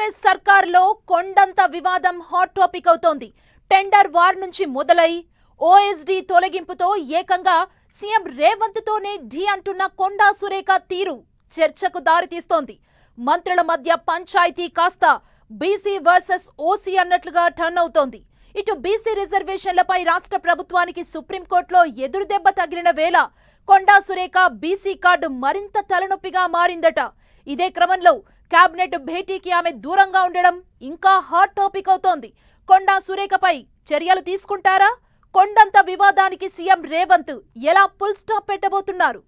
కాంగ్రెస్ సర్కార్లో కొండంత వివాదం హాట్ టాపిక్ అవుతోంది. టెండర్ వార్ నుంచి మొదలై ఓఎస్డి తొలగింపుతో ఏకంగా సీఎం రేవంత్ తోనే ఢీ అంటున్న కొండా సురేఖ తీరు చర్చకు దారితీస్తోంది. మంత్రుల మధ్య పంచాయతీ కాస్త బీసీ వర్సెస్ ఓసీ అన్నట్లుగా టర్న్ అవుతోంది. ఇటు బీసీ రిజర్వేషన్లపై రాష్ట్ర ప్రభుత్వానికి సుప్రీంకోర్టులో ఎదురుదెబ్బ తగిలిన వేళ కొండా సురేఖ బీసీ కార్డు మరింత తలనొప్పిగా మారిందట. ఇదే క్రమంలో కేబినెట్ భేటీకి ఆమె దూరంగా ఉండడం ఇంకా హాట్ టాపిక్ అవుతోంది. కొండా సురేఖపై చర్యలు తీసుకుంటారా? కొండంత వివాదానికి సీఎం రేవంత్ ఎలా ఫుల్ స్టాప్ పెట్టబోతున్నారు?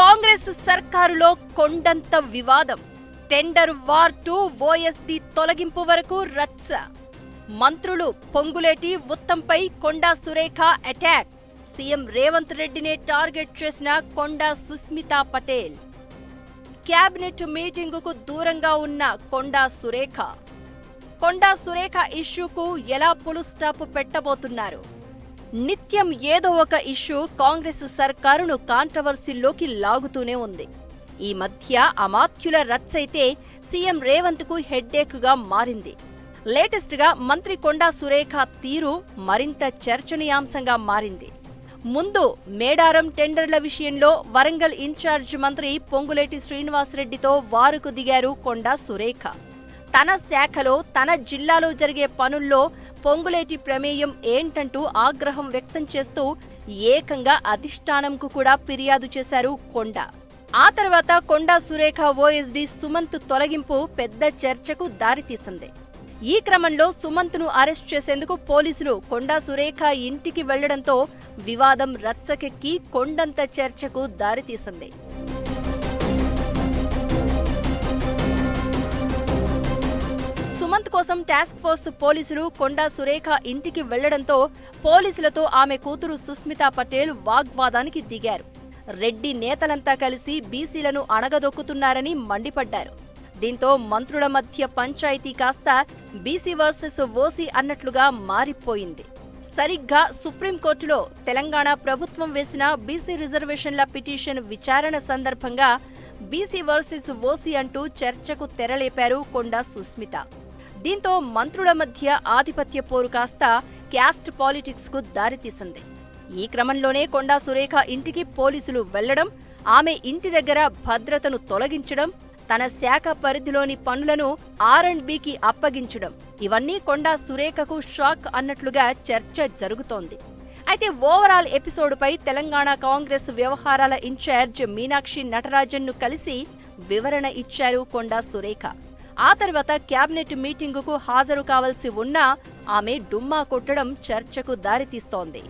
కాంగ్రెస్ సర్కారులో కొండంత వివాదం. టెండర్ వార్ టు ఓఎస్డి తొలగింపు వరకు రచ్చ. మంత్రులు పొంగులేటి ఉత్తంపై కొండా సురేఖ అటాక్ సీఎం రేవంత్ రెడ్డినే టార్గెట్ చేసిన కొండా సుస్మితా పటేల్. క్యాబినెట్ మీటింగుకు దూరంగా ఉన్న కొండా సురేఖ. కొండా సురేఖ ఇష్యూకు ఎలా పులు స్టాప్ పెట్టబోతున్నారు? నిత్యం ఏదో ఒక ఇష్యూ కాంగ్రెస్ సర్కారును కాంట్రవర్సీల్లోకి లాగుతూనే ఉంది. ఈ మధ్య అమాత్యుల రచ్చైతే సీఎం రేవంత్కు హెడ్డేక్గా మారింది. లేటెస్ట్గా మంత్రి కొండా సురేఖ తీరు మరింత చర్చనీయాంశంగా మారింది. ముందు మేడారం టెండర్ల విషయంలో వరంగల్ ఇన్ఛార్జ్ మంత్రి పొంగులేటి శ్రీనివాసరెడ్డితో వారుకు దిగారు కొండా సురేఖ. తన శాఖలో తన జిల్లాలో జరిగే పనుల్లో పొంగులేటి ప్రమేయం ఏంటంటూ ఆగ్రహం వ్యక్తం చేస్తూ ఏకంగా అధిష్టానంకు కూడా ఫిర్యాదు చేశారు కొండ. ఆ తర్వాత కొండా సురేఖ ఓఎస్డి సుమంత్ తొలగింపు పెద్ద చర్చకు దారితీసింది. ఈ క్రమంలో సుమంత్ను అరెస్ట్ చేసేందుకు పోలీసులు కొండా సురేఖ ఇంటికి వెళ్ళడంతో వివాదం రచ్చకెక్కి కొండంత చర్చకు దారితీసింది. సుమంత్ కోసం టాస్క్ ఫోర్స్ పోలీసులు కొండా సురేఖ ఇంటికి వెళ్ళడంతో పోలీసులతో ఆమె కూతురు సుస్మితా పటేల్ వాగ్వాదానికి దిగారు. రెడ్డి నేతలంతా కలిసి బీసీలను అణగదొక్కుతున్నారని మండిపడ్డారు. దీంతో మంత్రుల మధ్య పంచాయతీ కాస్త బీసీ వర్సెస్ ఓసీ అన్నట్లుగా మారిపోయింది. సరిగ్గా సుప్రీంకోర్టులో తెలంగాణ ప్రభుత్వం వేసిన బీసీ రిజర్వేషన్ల పిటిషన్ విచారణ సందర్భంగా బీసీ వర్సెస్ ఓసీ అంటూ చర్చకు తెరలేపారు కొండా సుస్మిత. దీంతో మంత్రుల మధ్య ఆధిపత్య పోరు కాస్త క్యాస్ట్ పాలిటిక్స్కు దారితీసింది. ఈ క్రమంలోనే కొండా సురేఖ ఇంటికి పోలీసులు వెళ్ళడం ఆమె ఇంటి దగ్గర భద్రతను తొలగించడం తన శాఖ పరిధిలోని పనులను ఆర్ అండ్ బికి అప్పగించడం. ఇవన్నీ కొండా సురేఖకు షాక్ అన్నట్లుగా చర్చ జరుగుతోంది. అయితే ఓవరాల్ ఎపిసోడ్పై తెలంగాణ కాంగ్రెస్ వ్యవహారాల ఇన్ఛార్జ్ మీనాక్షి నటరాజన్ను కలిసి వివరణ ఇచ్చారు కొండా సురేఖ. ఆ తర్వాత కేబినెట్ మీటింగుకు హాజరు కావాల్సి ఉన్నా ఆమె డుమ్మా కొట్టడం చర్చకు దారితీస్తోంది.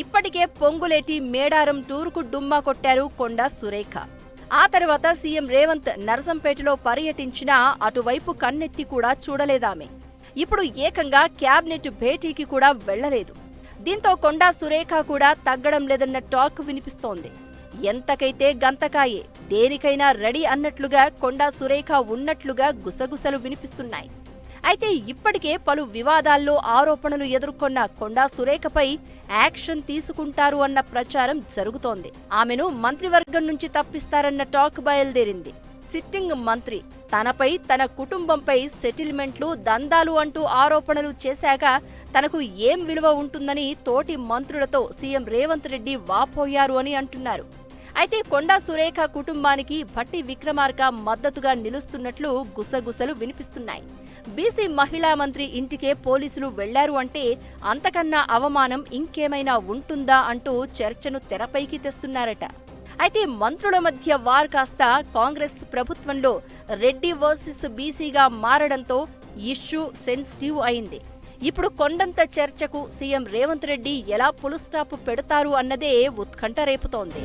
ఇప్పటికే పొంగులేటి మేడారం టూర్కు డుమ్మా కొట్టారు కొండా సురేఖ. ఆ తర్వాత సీఎం రేవంత్ నరసంపేటలో పర్యటించినా అటువైపు కన్నెత్తి కూడా చూడలేదామె. ఇప్పుడు ఏకంగా క్యాబినెట్ భేటీకి కూడా వెళ్ళలేదు దీంతో కొండా సురేఖ కూడా తగ్గడం లేదన్న టాక్ వినిపిస్తోంది. ఎంతకైతే గంతకాయే దేనికైనా రెడీ అన్నట్లుగా కొండా సురేఖ ఉన్నట్లుగా గుసగుసలు వినిపిస్తున్నాయి. అయితే ఇప్పటికే పలు వివాదాల్లో ఆరోపణలు ఎదుర్కొన్న కొండా సురేఖపై యాక్షన్ తీసుకుంటారు అన్న ప్రచారం జరుగుతోంది. ఆమెను మంత్రివర్గం నుంచి తప్పిస్తారన్న టాక్ బయలుదేరింది. సిట్టింగ్ మంత్రి తనపై తన కుటుంబంపై సెటిల్మెంట్లు దందాలు అంటూ ఆరోపణలు చేశాక తనకు ఏం విలువ ఉంటుందని తోటి మంత్రులతో సీఎం రేవంత్ రెడ్డి వాపోయారు అని అంటున్నారు. అయితే కొండా సురేఖ కుటుంబానికి భట్టి విక్రమార్క మద్దతుగా నిలుస్తున్నట్లు గుసగుసలు వినిపిస్తున్నాయి. బీసీ మహిళా మంత్రి ఇంటికే పోలీసులు వెళ్ళారు అంటే అంతకన్నా అవమానం ఇంకేమైనా ఉంటుందా అంటూ చర్చను తెరపైకి తెస్తున్నారట. అయితే మంత్రుల మధ్య వార్ కాస్త కాంగ్రెస్ ప్రభుత్వంలో రెడ్డి వర్సెస్ బీసీగా మారడంతో ఇష్యూ సెన్సిటివ్ అయింది. ఇప్పుడు కొండంత చర్చకు సీఎం రేవంత్ రెడ్డి ఎలా పులుస్టాప్ పెడతారు అన్నదే ఉత్కంఠ రేపుతోంది.